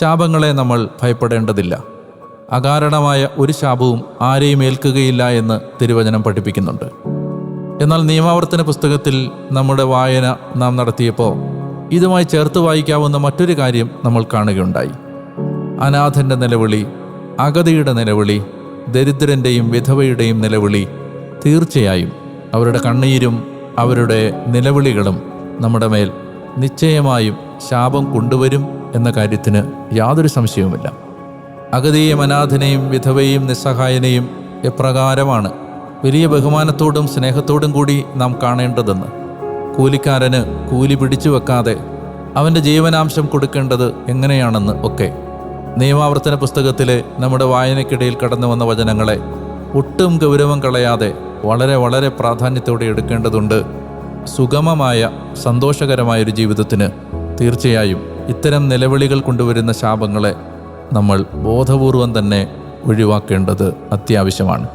ശാപങ്ങളെ നമ്മൾ ഭയപ്പെടേണ്ടതില്ല. അകാരണമായ ഒരു ശാപവും ആരെയും ഏൽക്കുകയില്ല എന്ന് തിരുവചനം പഠിപ്പിക്കുന്നുണ്ട്. എന്നാൽ നിയമാവർത്തന പുസ്തകത്തിൽ നമ്മുടെ വായന നാം നടത്തിയപ്പോൾ ഇതുമായി ചേർത്ത് വായിക്കാവുന്ന മറ്റൊരു കാര്യം നമ്മൾ കാണുകയുണ്ടായി. അനാഥന്റെ നിലവിളി അഗതിയുടെ നിലവിളി ദരിദ്രന്റെയും വിധവയുടെയും നിലവിളി തീർച്ചയായും അവരുടെ കണ്ണീരും അവരുടെ നിലവിളികളും നമ്മുടെ മേൽ നിശ്ചയമായും ശാപം കൊണ്ടുവരും എന്ന കാര്യത്തിന് യാതൊരു സംശയവുമില്ല. അഗതിയും അനാഥനെയും വിധവയും നിസ്സഹായനെയും എപ്രകാരമാണ് വലിയ ബഹുമാനത്തോടും സ്നേഹത്തോടും കൂടി നാം കാണേണ്ടതെന്ന്. കൂലിക്കാരന് കൂലി പിടിച്ചു വെക്കാതെ അവന്റെ ജീവനാംശം കൊടുക്കേണ്ടത് എങ്ങനെയാണെന്ന് ഒക്കെ. നിയമാവർത്തന പുസ്തകത്തിലെ നമ്മുടെ വായനയ്ക്കിടയിൽ കടന്നു വന്ന വചനങ്ങളെ ഒട്ടും ഗൗരവം കളയാതെ വളരെ വളരെ പ്രാധാന്യത്തോടെ എടുക്കേണ്ടതുണ്ട്. സുഗമമായ സന്തോഷകരമായൊരു ജീവിതത്തിന് തീർച്ചയായും ഇത്തരം നിലവിളികൾ കൊണ്ടുവരുന്ന ശാപങ്ങളെ നമ്മൾ ബോധപൂർവം തന്നെ ഒഴിവാക്കേണ്ടത് അത്യാവശ്യമാണ്.